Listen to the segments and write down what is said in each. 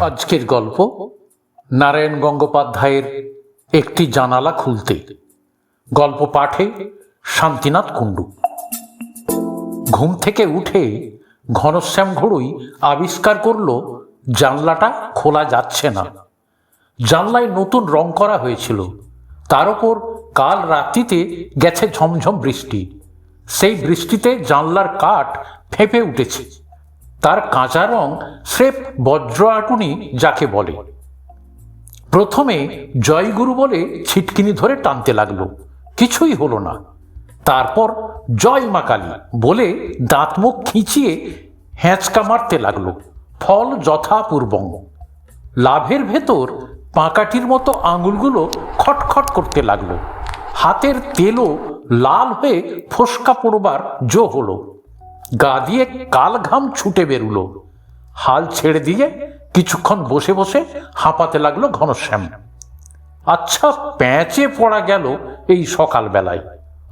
আজকের গল্প নারায়ণ গঙ্গোপাধ্যায়ের একটি জানালা খুলতে। গল্প পাঠে শান্তিনাথ কুণ্ডু। ঘুম থেকে উঠে ঘনশ্যাম ঘড়ুই আবিষ্কার করল, জানলাটা খোলা যাচ্ছে না। জানলায় নতুন রং করা হয়েছিল। তার ওপর কাল রাত্রিতে গেছে ঝমঝম বৃষ্টি। সেই বৃষ্টিতে জানলার কাঠ ফেঁপে উঠেছে। তার কাঁচা রং স্রেফ বজ্র আটুনি যাকে বলে। প্রথমে জয়গুরু বলে ছিটকিনি ধরে টানতে লাগল, কিছুই হলো না। তারপর জয় মা কালী বলে দাঁত মুখ খিঁচিয়ে হ্যাঁচকা মারতে লাগল, ফল যথাপূর্বং। লাভের ভেতর পাঁকাটির মতো আঙুলগুলো খটখট করতে লাগল। হাতের তেলও লাল হয়ে ফোসকা পড়বার জো হলো। গা দিয়ে কাল ঘাম ছুটে বেরুলো। হাল ছেড়ে দিয়ে কিছুক্ষণ বসে বসে হাঁপাতে লাগল ঘনশ্যাম। আচ্ছা প্যাঁচে পড়া গেল এই সকালবেলায়।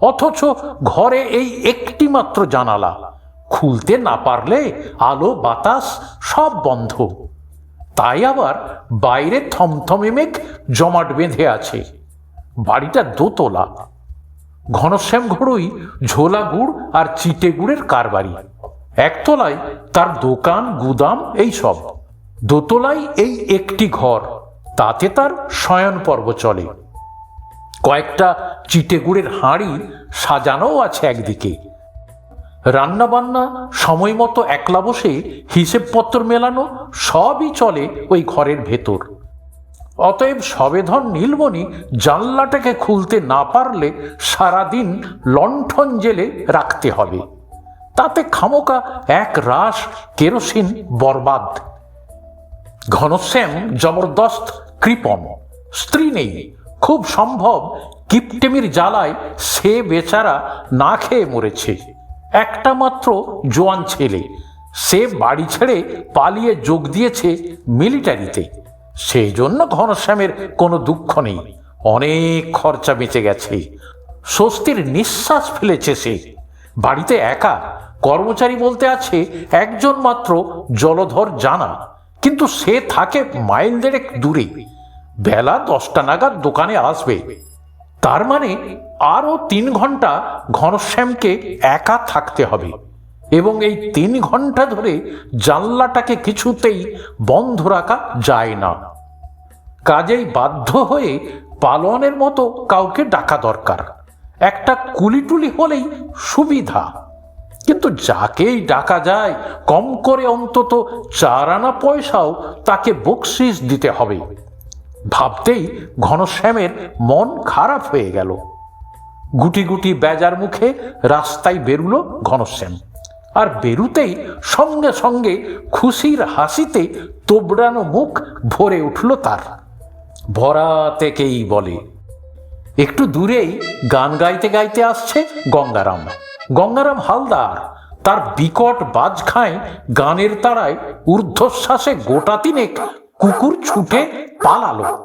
অথচ ঘরে এই একটি মাত্র জানালা। খুলতে না পারলে আলো, বাতাস সব বন্ধ। তাই আবার বাইরে থমথমে মেঘ জমাট বেঁধে আছে। বাড়িটা দোতলা। ঘনশ্যাম ঘড়ুই ঝোলা গুড় আর চিটে গুড়ের কারবারি। একতলায় তার দোকান, গুদাম এই সব। দোতলায় এই একটি ঘর, তাতে তার শয়ন পর্ব চলে। কয়েকটা চিটে গুড়ের হাঁড়ি সাজানোও আছে একদিকে। রান্না বান্না সময় মতো একলা বসে হিসেবপত্র মেলানো সবই চলে ওই ঘরের ভেতর। অতএব সবেধন নীলমণি জানলাটাকে খুলতে না পারলে সারাদিন লণ্ঠন জেলে রাখতে হবে। তাতে খামোকা এক রাস কেরোসিন বরবাদ। ঘনশ্যাম জবরদস্ত কৃপণ। স্ত্রী নেই। খুব সম্ভব কিপটেমির জ্বালায় সে বেচারা না খেয়ে মরেছে। একটা মাত্র জোয়ান ছেলে। সে বাড়ি ছেড়ে পালিয়ে যোগ দিয়েছে মিলিটারিতে। সেই জন্য ঘনশ্যামের কোনো দুঃখ নেই। অনেক খরচা বেঁচে গেছে। স্বস্তির নিঃশ্বাস ফেলেছে সে। বাড়িতে একা কর্মচারী বলতে আছে, একজন মাত্র জলধর জানা, কিন্তু সে থাকে মাইল দেড়েক দূরে। বেলা দশটা নাগাদ দোকানে আসবে। তার মানে আরও তিন ঘণ্টা ঘনশ্যামকে একা থাকতে হবে। এবং এই তিন ঘণ্টা ধরে জানলাটাকে কিছুতেই বন্ধ রাখা যায় না। কাজেই বাধ্য হয়ে পালোয়ানের মতো কাউকে ডাকা দরকার। একটা কুলিটুলি হলেই সুবিধা। কিন্তু যাকেই ডাকা যায়, কম করে অন্তত চার আনা পয়সাও তাকে বকশিস দিতে হবে। ভাবতেই ঘনশ্যামের মন খারাপ হয়ে গেল। গুটি গুটি বেজার মুখে রাস্তায় বেরুলো ঘনশ্যাম। আর বেরুতেই সঙ্গে সঙ্গে খুশির হাসিতে তোবড়ানো মুখ ভরে উঠল তার। ভরা থেকেই বলে। একটু দূরেই গান গাইতে গাইতে আসছে গঙ্গারাম। গঙ্গারাম হালদার, তার বিকট বাজ বাজখায় গানের তারায় ঊর্ধ্বশ্বাসে গোটা তিনেক কুকুর ছুটে পালালো।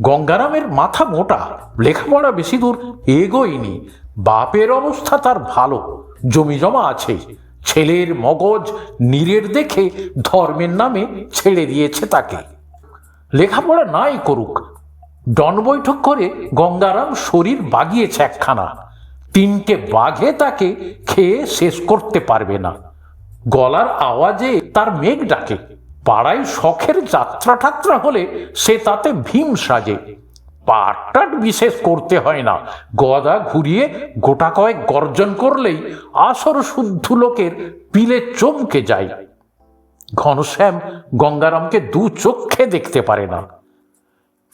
গঙ্গারামের মাথা মোটা, লেখাপড়া বেশি দূর এগোয়নি। বাপের অবস্থা তার ভালো জমি জমা আছে। ছেলের মগজ নীরের দেখে ধর্মের নামে ছেড়ে দিয়েছে তাকে। লেখাপড়া নাই করুক। ডন বৈঠক করে গঙ্গারাম শরীর বাগিয়েছে একখানা। তিনটে বাঘে তাকে খেয়ে শেষ করতে পারবে না। গলার আওয়াজে তার মেঘ ডাকে। পাড়ায় শখের যাত্রা ঠাত্রা হলে সে তাতে ভীম সাজে। পাটটাট বিশেষ করতে হয় না। গদা ঘুরিয়ে গোটা কয়েক গর্জন করলেই আসর শুদ্ধ লোকের পিলে চমকে যায়। ঘনশ্যাম গঙ্গারামকে দু চক্ষে দেখতে পারে না।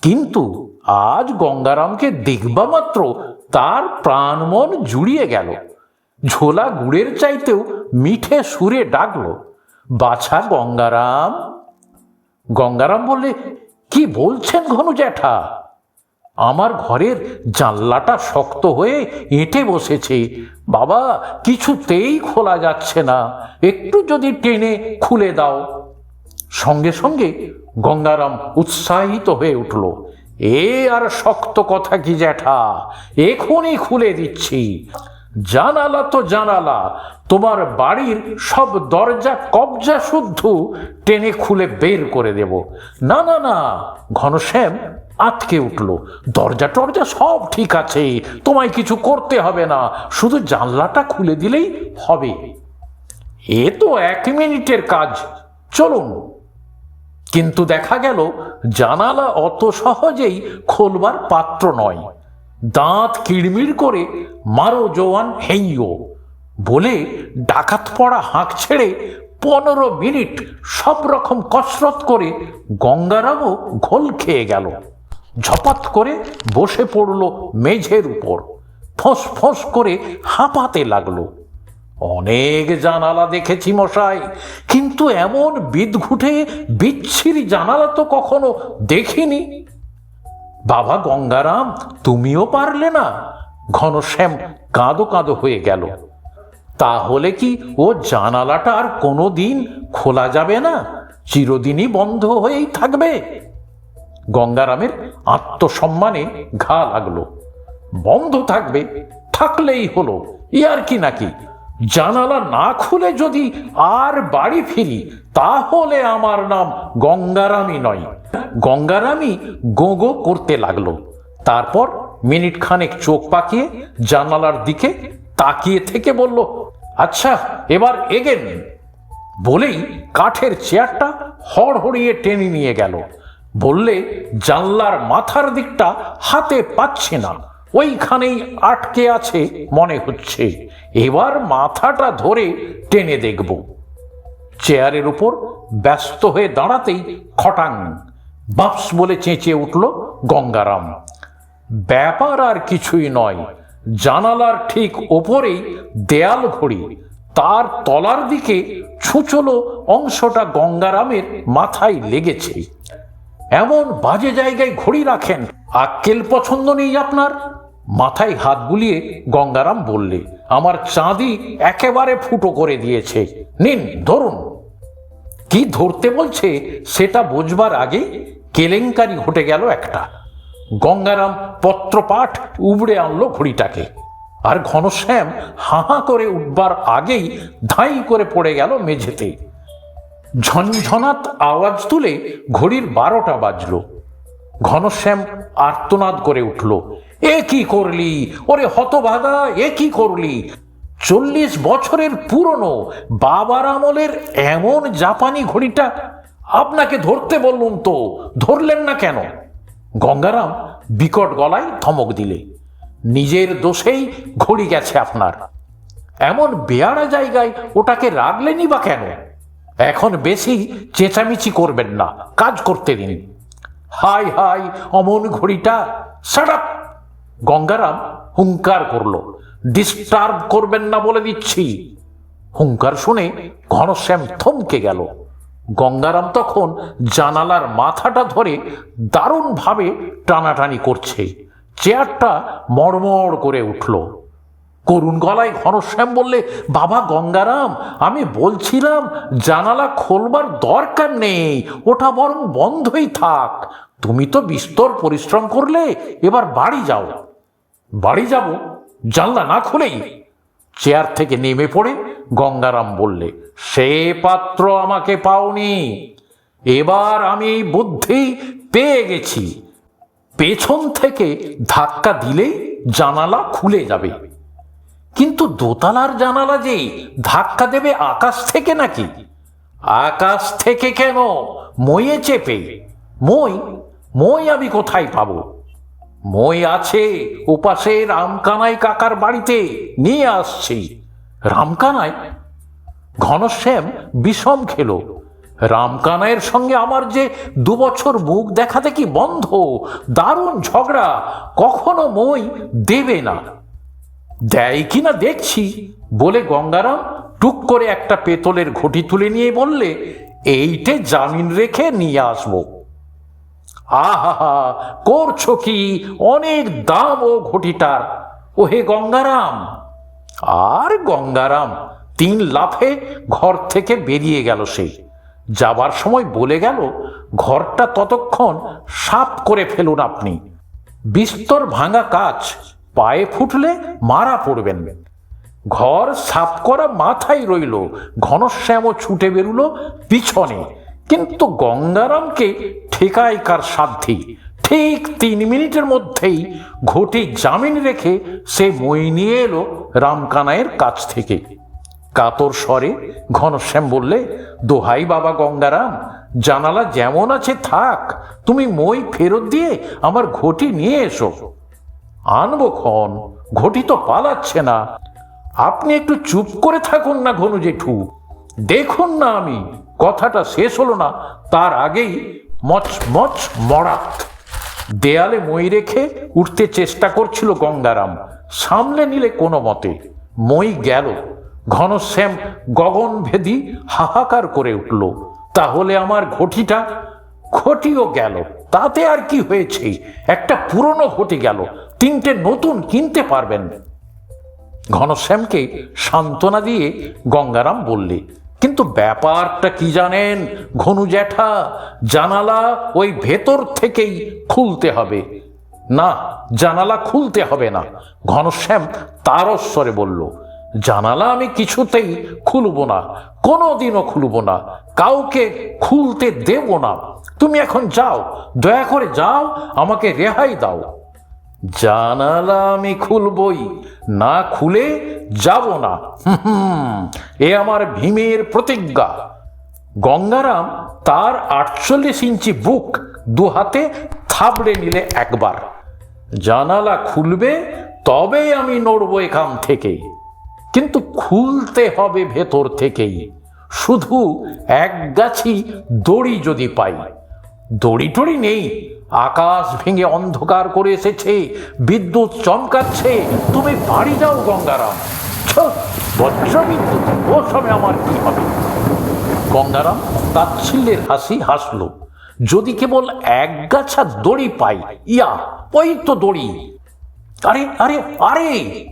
কিন্তু আজ গঙ্গারামকে দেখবা মাত্র তার প্রাণমন জুড়িয়ে গেল। ঝোলা গুড়ের চাইতেও মিঠে সুরে ডাকল, বাছা গঙ্গারাম। গঙ্গারাম বললে, কি বলছেন ঘনু জ্যাঠা আমার ঘরের জানলাটা শক্ত হয়ে এঁটে বসেছে। বাবা, কিছুতেই খোলা যাচ্ছে না। একটু যদি টেনে খুলে দাও। সঙ্গে সঙ্গে গঙ্গারাম উৎসাহিত হয়ে উঠল। এ আর শক্ত কথা কি জ্যাঠা? এখনই খুলে দিচ্ছি। জানালা তো জানালা। তোমার বাড়ির সব দরজা কবজা শুদ্ধ টেনে খুলে বের করে দেব। না না না, ঘনশ্যাম আটকে উঠল। দরজা টরজা সব ঠিক আছে, তোমায় কিছু করতে হবে না, শুধু জানলাটা খুলে দিলেই হবে। এ তো এক মিনিটের কাজ, চলুন। কিন্তু দেখা গেল, জানালা অত সহজেই খোলবার পাত্র নয়। দাঁত কিড়মিড় করে মারো জোয়ান হেইও বলে ডাকাত পড়া হাঁক ছেড়ে পনেরো মিনিট সব রকম কসরত করে গঙ্গারামও ঘোল খেয়ে গেল। ঝপাত করে বসে পড়ল মেঝের উপর। ফোঁস ফোঁস করে হাঁপাতে লাগল। অনেক জানালা দেখেছি মশাই, কিন্তু এমন বিদঘুটে বিচ্ছিরি জানালা তো কখনো দেখিনি। বাবা গঙ্গারাম, তুমিও পারলে না? ঘনশ্যাম কাঁদো কাঁদো হয়ে গেল। তাহলে কি ও জানালাটা আর কোনো দিন খোলা যাবে না? চিরদিনই বন্ধ হয়েই থাকবে? গঙ্গারামের আত্মসম্মানে ঘা লাগল। বন্ধ থাকবে, থাকলেই হলো। ইয়ার কি নাকি? জানালা না খুলে যদি আর বাড়ি ফিরি, তাহলে আমার নাম গঙ্গারামই নয়। গঙ্গারামই গোগো করতে লাগল। তারপর মিনিট খানেক চোখ পাকিয়ে জানালার দিকে তাকিয়ে থেকে বলল আচ্ছা এবার এগেন। বলেই কাঠের চেয়ারটা হড়হড়িয়ে টেনে নিয়ে গেল। বললে, জানলার মাথার দিকটা হাতে পাচ্ছে না। ওইখানেই আটকে আছে মনে হচ্ছে। এবার মাথাটা ধরে টেনে দেখব। চেয়ারের উপর ব্যস্ত হয়ে দাঁড়াতেই খটাং, বাপস বলে চেঁচিয়ে উঠল গঙ্গারাম। ব্যাপার আর কিছুই নয়। জানালার ঠিক ওপরেই দেয়াল ঘড়ি। তার তলার দিকে ছুঁচলো অংশটা গঙ্গারামের মাথায় লেগেছে। এমন বাজে জায়গায় ঘড়ি রাখেন। আক্কেল পছন্দ নেই আপনার? মাথায় হাত বুলিয়ে গঙ্গারাম বললে, আমার চাঁদি একেবারে ফুটো করে দিয়েছে। নিন, ধরুন। কি ধরতে বলছে, সেটা বোঝবার আগে কেলেঙ্কারি ঘটে গেল একটা। গঙ্গারাম পত্রপাঠ উবড়ে আনলো ঘড়িটাকে। আর ঘনশ্যাম হাঁ করে উঠবার আগেই ধাই করে পড়ে গেল মেঝেতে। ঝনঝনাত আওয়াজ তুলে ঘড়ির বারোটা বাজলো। ঘনশ্যাম আর্তনাদ করে উঠল, এ কি করলি? ওরে হতভাগা, এ কি করলি? চল্লিশ বছরের পুরনো বাবার আমলের এমন জাপানি ঘড়িটা আপনাকে ধরতে বললুম তো, ধরলেন না কেন? গঙ্গারাম বিকট গলায় ধমক দিলে, নিজের দোষেই ঘড়ি গেছে আপনার। এমন বেয়ারা জায়গায় ওটাকে রাখলেনই বা কেন? এখন বেশি চেঁচামেচি করবেন না, কাজ করতে দিন। হাই হাই অমন ঘড়িটা সাটাপ গঙ্গারাম হুঙ্কার করল ডিস্টার্ব করবেন না বলে দিচ্ছি। হুঙ্কার শুনে ঘনশ্যাম থমকে গেল। গঙ্গারাম তখন জানালার মাথাটা ধরে দারুণভাবে টানাটানি করছে। চেয়ারটা মড়মড় করে উঠল। করুণ গলায় ঘনশ্যাম বললে, বাবা গঙ্গারাম, আমি বলছিলাম জানালা খোলবার দরকার নেই, ওটা বরং বন্ধই থাক। তুমি তো বিস্তর পরিশ্রম করলে, এবার বাড়ি যাও। বাড়ি যাব? জানলা না খুলেই? চেয়ার থেকে নেমে পড়ে, গঙ্গারাম বললে, সে পাত্র আমাকে পাওনি। এবার আমি বুদ্ধি পেয়ে গেছি। পেছন থেকে ধাক্কা দিলেই জানালা খুলে যাবে। কিন্তু দোতলার জানালা যে ধাক্কা দেবে আকাশ থেকে নাকি? আকাশ থেকে কেন? মইয়ে চেপে। মই? মই আমি কোথায় পাবো? মই আছে ওপাশে রামকানাই কাকার বাড়িতে নিয়ে আসছি। রামকানাই? ঘনশ্যাম বিষম খেলো। রামকানাইয়ের সঙ্গে আমার যে দুবছর মুখ দেখাতে কি বন্ধ, দারুণ ঝগড়া, কখনো মই দেবে না। দেয় কিনা দেখছি। বলে গঙ্গারাম টুক করে একটা পেতলের ঘটি তুলে নিয়ে বললে, এইটে জামিন রেখে নিয়ে আসব। আহা করছ কি? অনেক দাম ও ঘটিটার। ওহে গঙ্গারাম। আর গঙ্গারাম, তিন লাফে ঘর থেকে বেরিয়ে গেল সে। যাবার সময় বলে গেল, ঘরটা ততক্ষণ সাপ করে ফেলুন আপনি। বিস্তর ভাঙা কাজ পায়ে ফুটলে মারা পড়বেন ঘর সাফ করা মাথায় রইল, ঘনশ্যামও ছুটে বেরুলো পিছনে। কিন্তু গঙ্গারামকে ঠেকায় কার সাধ্যি, ঠিক তিন মিনিটের মধ্যেই ঘটি জামিন রেখে সে মই নিয়ে এলো রামকানাইয়ের কাছ থেকে। কাতর স্বরে ঘনশ্যাম বললে, দোহাই বাবা গঙ্গারাম, জানালা যেমন আছে থাক, তুমি মই ফেরত দিয়ে আমার ঘটি নিয়ে এসো। আনব ক্ষণ ঘটি তো পালাচ্ছে না। আপনি একটু চুপ করে থাকুন না ঘনু জেঠু। দেখুন না আমি, কথাটা শেষ হলো না, তার আগেই মচ মচ দেয়ালে মই রেখে উঠতে চেষ্টা করছিল গঙ্গারাম, সামলে নিলে কোনো মতে। মই গেল ঘনশ্যাম গগনভেদী হাহাকার করে উঠল। তাহলে আমার ঘটিটা ঘটিও গেল, তাতে আর কি হয়েছে? একটা পুরনো ঘটি গেল তিনটে নতুন কিনতে পারবেন। ঘনশ্যামকে সান্ত্বনা দিয়ে গঙ্গারাম বললে, কিন্তু ব্যাপারটা কি জানেন? ঘনু জ্যাঠা, জানালা ওই ভেতর থেকেই খুলতে হবে। না, জানালা খুলতে হবে না। ঘনশ্যাম তারস্বরে বলল, জানালা আমি কিছুতেই খুলব না কোনো দিনও খুলব না, কাউকে খুলতে দেব না। তুমি এখন যাও, দয়া করে যাও, আমাকে রেহাই দাও। জানালা আমি খুলবই, না খুলে যাব না। এ আমার ভীমের প্রতিজ্ঞা। গঙ্গারাম তার আটচল্লিশ ইঞ্চি বুক দু হাতে থাবড়ে নিলে একবার। জানালা খুলবে তবে আমি নড়ব এখান থেকে। কিন্তু খুলতে হবে ভেতর থেকেই। শুধু এক গাছি দড়ি যদি পাই। দড়ি টড়ি নেই আকাশ ভেঙে অন্ধকার করে এসেছে বিদ্যুৎ চমকাচ্ছে। তুমি বাড়ি যাও গঙ্গারাম। ছ্, বজ্রবিদ্যুৎ। ও সময় আমার কি হবে? গঙ্গারাম তাচ্ছিল্যের হাসি হাসলো। যদি কেবল এক গাছা দড়ি পাই ইয়া ওই তো দড়ি। আরে আরে আরে!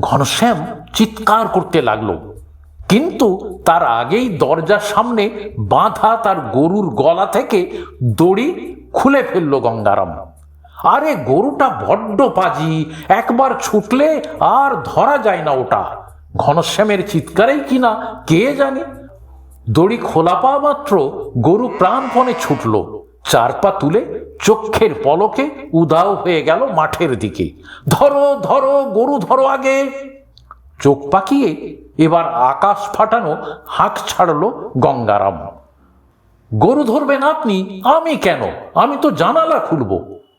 ঘনশ্যাম চিৎকার করতে লাগল। কিন্তু তার আগেই দরজার সামনে বাঁধা তার গরুর গলা থেকে দড়ি খুলে ফেলল গঙ্গারাম। আরে গরুটা বড্ড পাজি, একবার ছুটলে আর ধরা যায় না ওটা। ঘনশ্যামের চিৎকারেই কিনা কে জানে? দড়ি খোলা পাওয়া মাত্র গরু প্রাণপণে ছুটল। চার পা তুলে চক্ষের পলকে উদাও হয়ে গেল মাঠের দিকে। ধরো ধরো, গরু ধরো আগে। চোখ পাকিয়ে এবার আকাশ ফাটানো হাঁক ছাড়লো গঙ্গারাম। গরু ধরবেন আপনি? আমি কেন? আমি তো জানালা খুলব।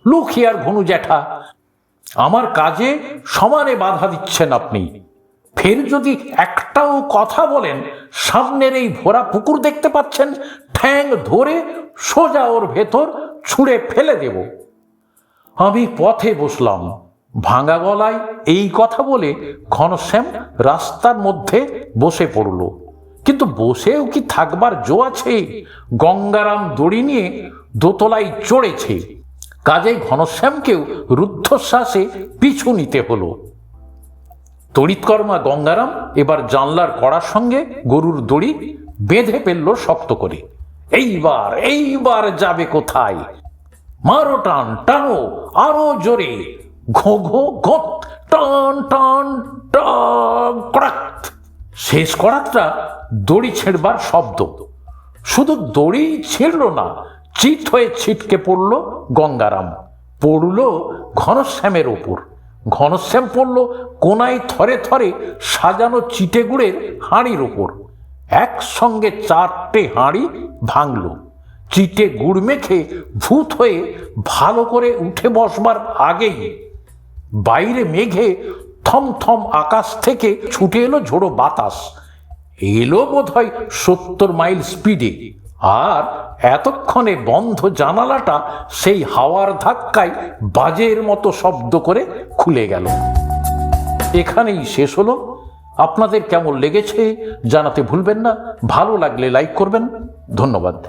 লুখিয়ার ঘনু জ্যাঠা, আমার কাজে সমানে বাধা দিচ্ছেন আপনি। ফের যদি একটাও কথা বলেন, সামনের এই ভরা পুকুর দেখতে পাচ্ছেন, ঠ্যাং ধরে সোজা ওর ভেতর ছুঁড়ে ফেলে দেব। আমি পথে বসলাম। ভাঙা গলায় এই কথা বলে ঘনশ্যাম রাস্তার মধ্যে বসে পড়ল। কিন্তু বসেও কি থাকবার জো আছে? গঙ্গারাম দড়ি নিয়ে দোতলায় চড়েছে। কাজেই ঘনশ্যামকেও রুদ্ধশ্বাসে পিছু নিতে হলো। তড়িৎকর্মা গঙ্গারাম এবার জানলার কড়ার সঙ্গে গরুর দড়ি বেঁধে ফেলল শক্ত করে। এইবার এইবার যাবে কোথায়? মারো টান, টানো, আরও জোরে। ঘো ঘো ঘো, টান টান টান কড়াক শেষ করাতটা দড়ি ছেড়বার শব্দ। শুধু দড়ি ছিঁড়ল না চিট হয়ে ছিটকে পড়ল গঙ্গারাম। পড়ল ঘনশ্যামের ওপর। ঘনশ্যাম পড়ল কোনায় থরে থরে সাজানো চিটেগুড়ের হাঁড়ির ওপর। একসঙ্গে চারটে হাঁড়ি ভাঙল। চিটে গুড় মেখে ভূত হয়ে ভালো করে উঠে বসবার আগেই বাইরে মেঘে থমথম আকাশ থেকে ছুটে এলো ঝোড়ো বাতাস। এলো বোধ হয় সত্তর মাইল স্পিডে। আর এতক্ষণে বন্ধ জানালাটা সেই হাওয়ার ধাক্কায় বাজের মতো শব্দ করে খুলে গেল। এখানেই শেষ হলো। আপনাদের কেমন লেগেছে জানাতে ভুলবেন না। ভালো লাগলে লাইক করবেন। ধন্যবাদ।